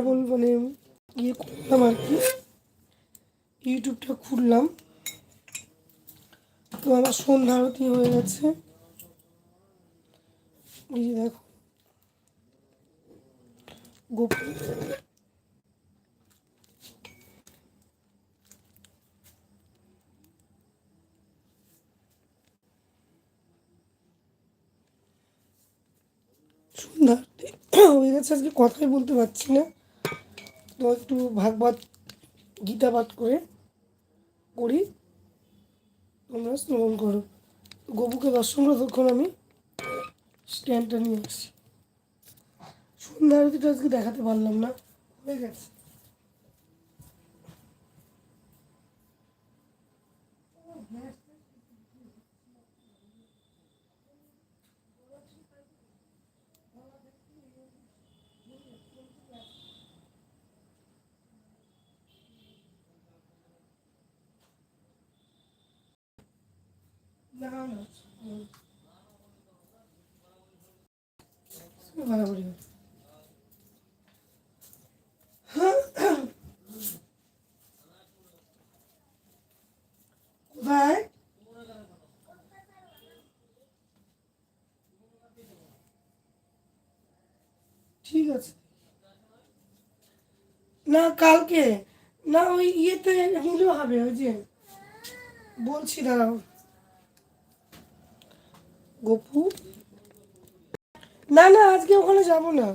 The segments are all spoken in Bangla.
কেবল মানে ইয়ে করলাম আর কি। ইউটিউবটা খুললাম। তো আমার সন্ধ্যা আরতি হয়ে গেছে। দেখো। গোপুর সন্ধ্যা হয়ে গেছে, আজকে কথাই বলতে পারছি না। একটু ভাগবত গীতা পাঠ করে করি তোমরা শ্রবণ করো। গবুকে দর্শন ততক্ষণ আমি স্ট্যান্ডটা নিয়ে আসি। সন্ধ্যা আরতিটা আজকে দেখাতে পারলাম না, হয়ে গেছে। না ঠিক আছে। না কালকে। না ওই ইয়েতে হলেও হবে ওই যে বলছি দাঁড়াও গপু? না না আজকে ওখানে যাব না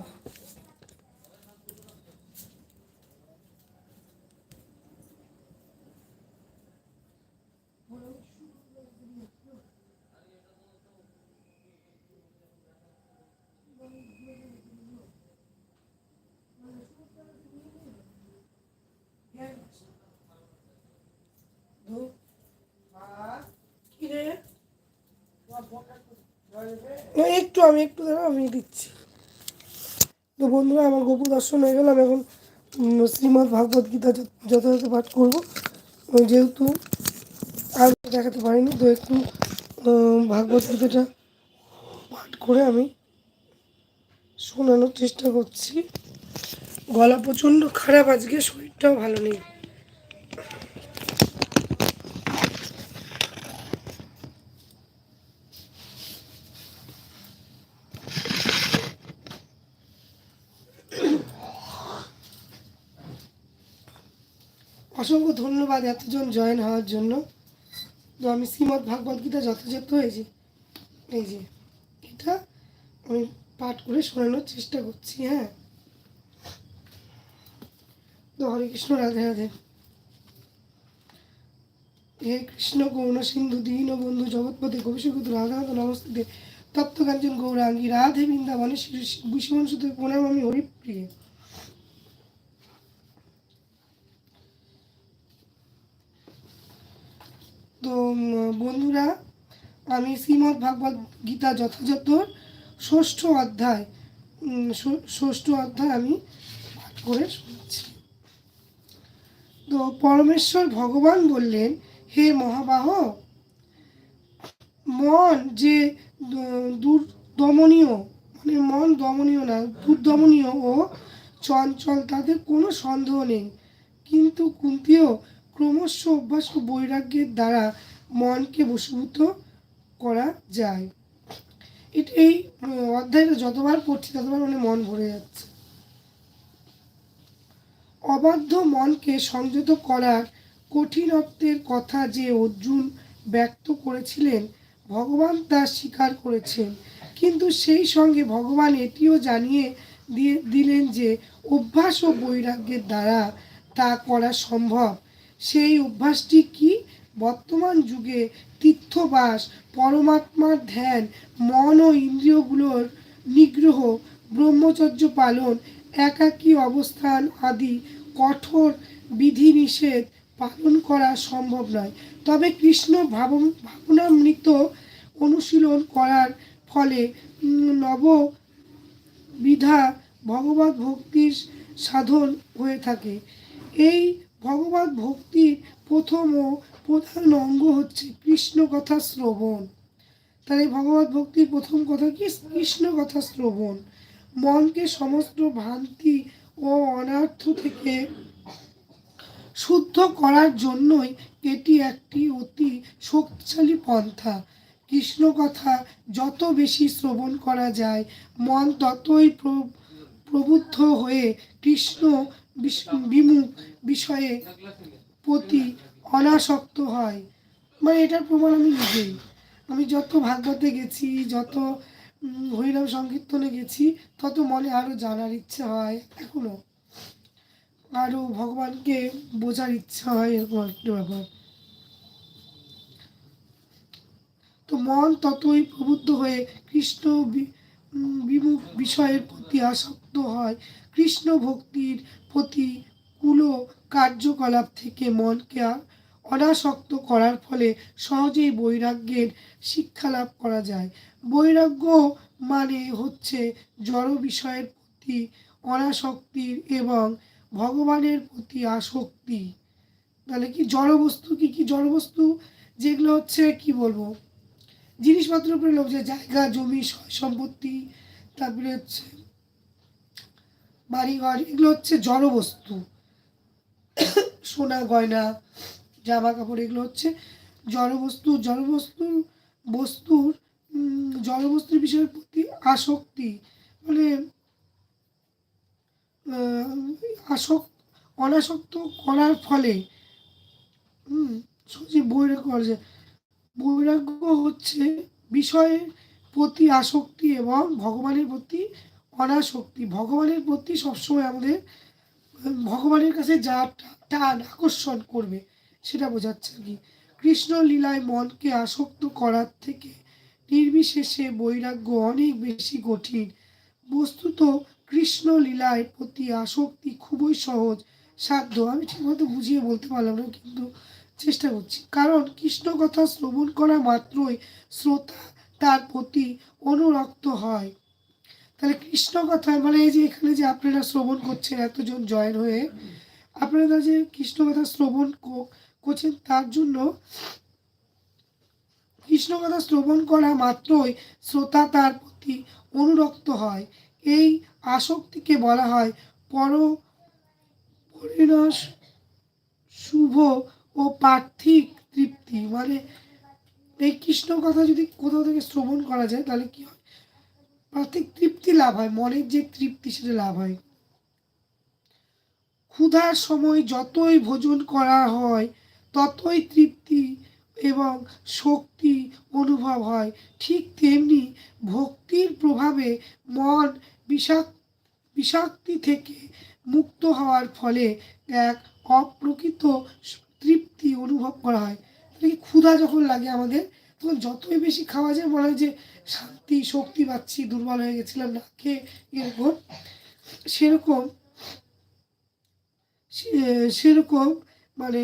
কি রে একটু, আমি একটু দাঁড়াও আমি দিচ্ছি। তো বন্ধুরা, আমার গোপু দর্শন হয়ে গেল। আমি এখন শ্রীমদ্ ভাগবত গীতা যথাযথ পাঠ করব। যেহেতু আর দেখাতে পারিনি, তো একটু ভাগবত গীতাটা পাঠ করে আমি শোনানোর চেষ্টা করছি। গলা প্রচণ্ড খারাপ আজকে, শরীরটাও ভালো নেই। অসংখ্য ধন্যবাদ এতজন জয়েন হওয়ার জন্য। তো আমি শ্রীমদ্ ভাগবত গীতা যথাযথ যে এই যে, এটা আমি পাঠ করে শোনানোর চেষ্টা করছি হ্যাঁ। তো হরে কৃষ্ণ, রাধে রাধে। হে কৃষ্ণ করুণা সিন্ধু, দীন, বন্ধু জগৎপতি কবিশুকুত রাধানাথ নমস্তে তপ্তকাঞ্চন গৌরাঙ্গী, রাধে বৃন্দাবনে শ্রী সুতে প্রণাম আমি হরিপ্রিয়। তো বন্ধুরা, আমি শ্রীমদ্ ভাগবত গীতা যথাযথ ষষ্ঠ অধ্যায় ষষ্ঠ অধ্যায় আমি পাঠ করে শুনছি। তো, পরমেশ্বর ভগবান বললেন, হে মহাবাহ, মন যে দ- দূর দমনীয় মানে মন দমনীয় না, দুর্দমনীয় ও চঞ্চল তাদের কোনো সন্দেহ নেই। কিন্তু কুন্তিও ক্রমশ অভ্যাস ও বৈরাগ্যের দ্বারা মনকে বশীভূত করা যায়। এটা এই অধ্যায়টা যতবার পড়ছি ততবার মানে মন ভরে যাচ্ছে। অবাধ্য মনকে সংযত করার কঠিনত্বের কথা যে অর্জুন ব্যক্ত করেছিলেন, ভগবান তা স্বীকার করেছেন। কিন্তু সেই সঙ্গে ভগবান এটিও জানিয়ে দিয়ে দিলেন যে অভ্যাস ও বৈরাগ্যের দ্বারা তা করা সম্ভব। সেই অভ্যাসটি কি? বর্তমান যুগে তীর্থবাস, পরমাত্মার ধ্যান, মন ও ইন্দ্রিয়গুলোর নিগ্রহ, ব্রহ্মচর্য পালন, একাকী অবস্থান আদি কঠোর বিধিনিষেধ পালন করা সম্ভব নয়। তবে কৃষ্ণ ভাব ভাবনামৃত অনুশীলন করার ফলে নব বিধা ভগবত ভক্তির সাধন হয়ে থাকে। এই ভগবত ভক্তির প্রথম ও প্রধান অঙ্গ হচ্ছে কৃষ্ণ কথা শ্রবণ। তাহলে ভগবত ভক্তির প্রথম কথা কি? কৃষ্ণ কথা শ্রবণ। মনকে সমস্ত ভ্রান্তি ও অনার্থ থেকে শুদ্ধ করার জন্যই এটি একটি অতি শক্তিশালী পন্থা। কৃষ্ণ কথা যত বেশি শ্রবণ করা যায়, মন ততই প্র- প্রবুদ্ধ হয়ে কৃষ্ণ বিমুখ বিষয়ে প্রতি অনাসক্ত হয়। মানে এটার প্রমাণ আমি নিজেই। আমি যত ভাগবতে গেছি, যত হরিনাম সংকীর্তনে গেছি, তত মনে আরও জানার ইচ্ছে হয় এখনও আরও ভগবানকে বোঝার ইচ্ছা হয় এরকম একটা ব্যাপার। তো মন ততই প্রবুদ্ধ হয়ে কৃষ্ণ বিমুখ বিষয়ের প্রতি আসক্ত হয়। কৃষ্ণ ভক্তির প্রতি কুলো কার্যকলাপ থেকে মনকে অনাসক্ত করার ফলে সহজেই বৈরাগ্যের শিক্ষা লাভ করা যায়। বৈরাগ্য মানে হচ্ছে জড় বিষয়ের প্রতি অনাসক্তির এবং ভগবানের প্রতি আসক্তি। তাহলে কি জড়বস্তু কি? কি জড়বস্তু যেগুলো হচ্ছে, কি বলব? জিনিসপত্রের উপরে লোভ যে জায়গা, জমি সম্পত্তি, তারপরে হচ্ছে বাড়িঘর, এগুলো হচ্ছে জড়বস্তু সোনা, গয়না, জামা কাপড়, এগুলো হচ্ছে জড়বস্তু জড়বস্তু বস্তুর জড়বস্তুর বিষয়ের প্রতি আসক্তি মানে আসক্ত, অনাসক্ত করার ফলে বৈরাগ্য করা যায় বৈরাগ্য হচ্ছে বিষয়ের প্রতি আসক্তি এবং ভগবানের প্রতি অনাসক্তি। ভগবানের প্রতি সবসময় আমাদের, ভগবানের কাছে যা টান, আকর্ষণ করবে, সেটা বোঝাচ্ছে আর কি। কৃষ্ণ লীলায় মনকে আসক্ত করার থেকে নির্বিশেষে বৈরাগ্য অনেক বেশি কঠিন। বস্তুত কৃষ্ণ লীলায় প্রতি আসক্তি খুবই সহজ, সাধ্য। আমি ঠিকমতো বুঝিয়ে বলতে পারলাম না, কিন্তু চেষ্টা করছি। কারণ কৃষ্ণ কথা শ্রবণ করা মাত্রই শ্রোতা তার প্রতি অনুরক্ত হয়। তাহলে কৃষ্ণ কথা মানে এই যে এখানে যে আপনারা শ্রবণ করছেন, এতজন জয়েন হয়ে আপনারা যে কৃষ্ণ কথা শ্রবণ করছেন তার জন্য কৃষ্ণ কথা শ্রবণ করা মাত্রই শ্রোতা তার প্রতি অনুরক্ত হয়। এই আসক্তিকে বলা হয় পর, পরিণাস শুভ ও পার্থিক তৃপ্তি। মানে এই কৃষ্ণ কথা যদি কোথাও থেকে শ্রবণ করা যায়, তাহলে কি হয়? পার্থিক তৃপ্তি লাভ হয়, মনের যে তৃপ্তি সেটা লাভ হয়। ক্ষুধার সময় যতই ভোজন করা হয়, ততই তৃপ্তি এবং শক্তি অনুভব হয়। ঠিক তেমনি ভক্তির প্রভাবে মন বিষাক, বিষাক্তি থেকে মুক্ত হওয়ার ফলে এক অপ্রকৃত তৃপ্তি অনুভব করা হয়। কি ক্ষুধা যখন লাগে আমাদের, তখন যতই বেশি খাওয়া যায়, মনে হয় যে শান্তি, শক্তি পাচ্ছি, দুর্বল হয়ে গেছিলাম, না খেয়ে এরকম। সেরকম সেরকম মানে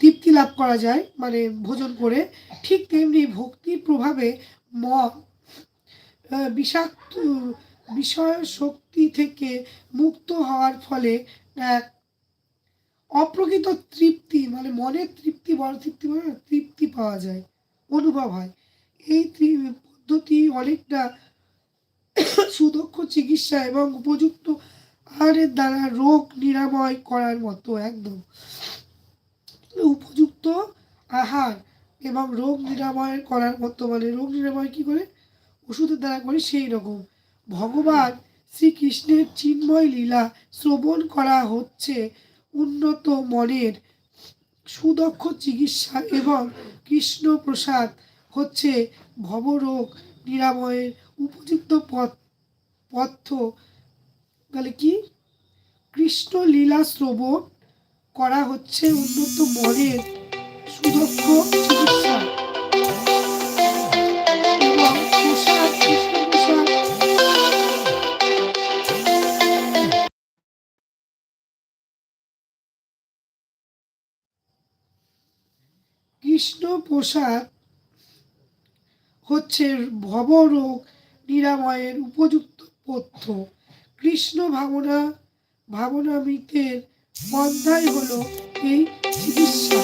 তৃপ্তি লাভ করা যায় মানে ভোজন করে। ঠিক তেমনি ভক্তির প্রভাবে মন বিষাক্ত বিষয় শক্তি থেকে মুক্ত হওয়ার ফলে, এক অপ্রকৃত তৃপ্তি মানে মনের তৃপ্তি, বড় তৃপ্তি মানে তৃপ্তি পাওয়া যায়, অনুভব হয়। এই পদ্ধতি অনেকটা সুদক্ষ চিকিৎসা এবং উপযুক্ত আহারের দ্বারা রোগ নিরাময় করার মতো, একদম। উপযুক্ত আহার এবং রোগ নিরাময় করার মতো মানে রোগ নিরাময় কি করে? ওষুধের দ্বারা করে সেই রকম। ভগবান শ্রীকৃষ্ণের চিন্ময় লীলা শ্রবণ করা হচ্ছে উন্নত মনের সুদক্ষ চিকিৎসা এবং কৃষ্ণ প্রসাদ হচ্ছে ভবরোগ নিরাময়ের উপযুক্ত পথ পথ্য তাহলে কি? কৃষ্ণ লীলা শ্রবণ করা হচ্ছে উন্নত মনের সুদক্ষ চিকিৎসা। কৃষ্ণ প্রসাদ হচ্ছে ভবরোগ নিরাময়ের উপযুক্ত পথ্য। কৃষ্ণ ভাবনা ভাবনা মৃতের অধ্যায় হলো এই চিকিৎসা।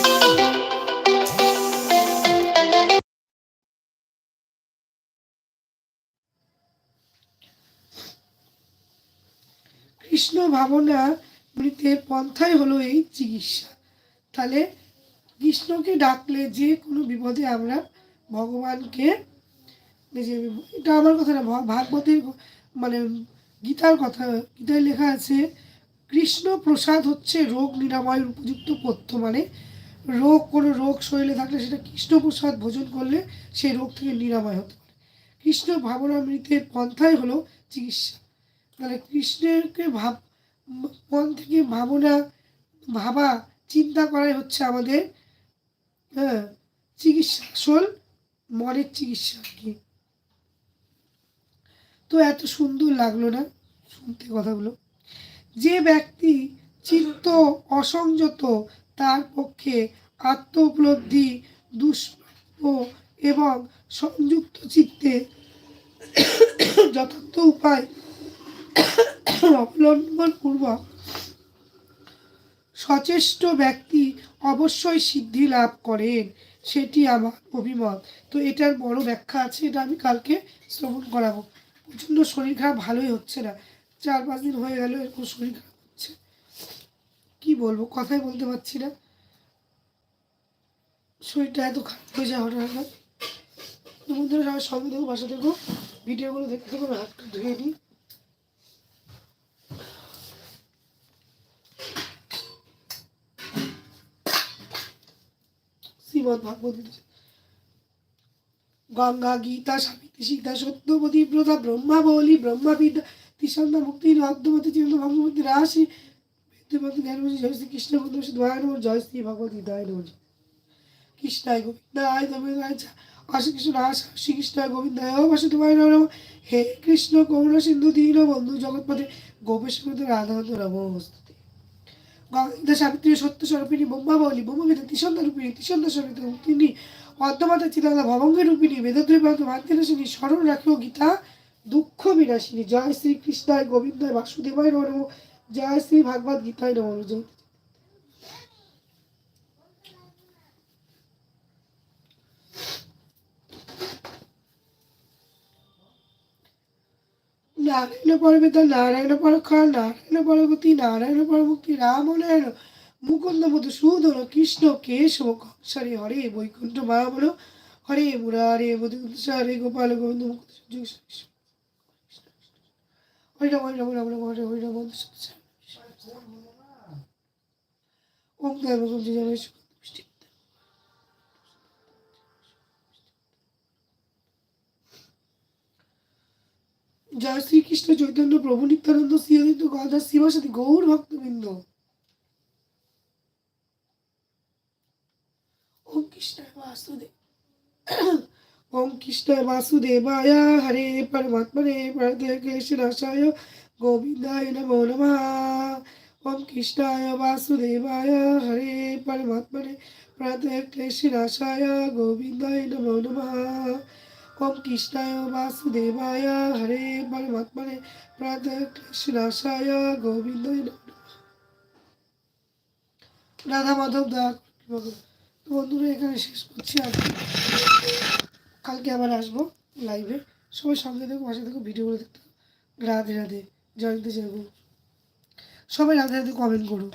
কৃষ্ণ ভাবনা, মৃতের পন্থাই হলো এই চিকিৎসা। তাহলে কৃষ্ণকে ডাকলে যে কোনো বিপদে আমরা ভগবানকে যে এটা আমার কথা না ভাগবতের মানে গীতার কথা, গীতায় লেখা আছে, কৃষ্ণ প্রসাদ হচ্ছে রোগ নিরাময়ের উপযুক্ত পথ্য মানে রোগ, কোনো রোগ শরীরে থাকলে সেটা কৃষ্ণ প্রসাদ ভোজন করলে সেই রোগ থেকে নিরাময় হতে পারে। কৃষ্ণ ভাবনামৃতের পন্থাই হলো চিকিৎসা। তাহলে কৃষ্ণকে ভাব মন থেকে ভাবনা, ভাবা, চিন্তা করাই হচ্ছে আমাদের হ্যাঁ চিকিৎসা আসল মনের চিকিৎসা আর কি। তো এত সুন্দর লাগল না শুনতে কথাগুলো? যে ব্যক্তি চিত্ত অসংযত, তার পক্ষে আত্ম উপলব্ধি দুষ্প্রাপ্য এবং সংযুক্ত চিত্তে যথার্থ উপায় অবলম্বন পূর্বক সচেষ্ট ব্যক্তি অবশ্যই সিদ্ধি লাভ করেন। সেটি আমার অভিমত। তো এটার বড় ব্যাখ্যা আছে, এটা আমি কালকে শ্রবণ করাবো। প্রচণ্ড শরীর খারাপ, ভালোই হচ্ছে না। চার পাঁচ দিন হয়ে গেল, এরকম শরীর খারাপ হচ্ছে। কি বলব, কথাই বলতে পারছি না। শরীরটা এত খারাপ হয়ে যায় হঠাৎ হঠাৎ বন্ধুরা, সবাই সঙ্গে দেখো বাসা দেখো ভিডিওগুলো দেখতে থাকো হাতটা ধুয়ে নিই। শ্রীমদ ভাগবত গঙ্গা, গীতা সাবিত্রী সীতা তিসন্দা মুক্তি চিন্ত রাশি জয় শ্রী কৃষ্ণ বন্ধু দ্বয় নম জয় শ্রী ভগবত নম। কৃষ্ণায় গোবিন্দায় গোবিন্দায় আশি কৃষ্ণ রাস শ্রীকৃষ্ণায় গোবিন্দায় বাসুদেবায় নম হে কৃষ্ণ, করুণা, সিন্ধু, দীন, বন্ধু, জগৎপথে গোপেশ রাধানন্দ নমস্তুতে সাবিত্রী সত্য স্বরূপিণী ব্রহ্মাবলী, ব্রহ্মবিদ তিসন্দা রূপিণী তিসন্দা স্বরূপিত তিনি অদ্যমাতা চিতাদা ভবঙ্গে রূপিণী বেদদ্রী প্রান্ত ভান্তিনাশিনী স্মরণ রাখিও গীতা, দুঃখ বিনাশিনী জয় শ্রী কৃষ্ণায় গোবিন্দায় বাসুদেবায় নম। জয় শ্রী ভাগবত গীতায় নম। জয় নারায়ণ পরবেতা নারায়ণ পরক্ষা নারায়ণ পরবতী নারায়ণ পরমুক্তি রাম নারায়ণ মুকুন্দ মধুসূদন কৃষ্ণ কেশব কংসারে হরে বৈকুণ্ঠ মহাবল হরে মুরারে মধুকুন্দ হরে গোপাল গোবিন্দ মুকুন্দ হরে রাম হরে রাম রাম রাম হরে হরে রাম ওম দেব জয় শ্রীকৃষ্ণ, চৈতন্য প্রভু, নিত্যানন্দ শ্রীঅদিত গদার শিবাসাথী গৌর ভক্তবৃন্দ। ওম কৃষ্ণায় বাসুদেব। ওম কৃষ্ণায় বাসুদেবায়। হরে পরমাত্মনে প্রদে ক্লেশনাশায় গোবিন্দায় নমো নমঃ। ওম কৃষ্ণায় বাসুদেবায়। হরে পরমাত্মনে প্রদে ক্লেশনাশায় গোবিন্দায় নমো নমঃ। কৃষ্ণায় বাসুদেবায়, হরে পরমাত্মনে প্রাতঃ কৃষ্ণাশায় গোবিন্দায় নমঃ রাধা মাধব, দয়া বন্ধুরা, এখানে শেষ করছি আজকে কালকে আবার আসব লাইভে সবাই সঙ্গে দেখো, পাশে দেখো, ভিডিওগুলো দেখতে। রাধে রাধে জয়ন্তী জয় গুরু। সবাই রাধে রাধে কমেন্ট করো।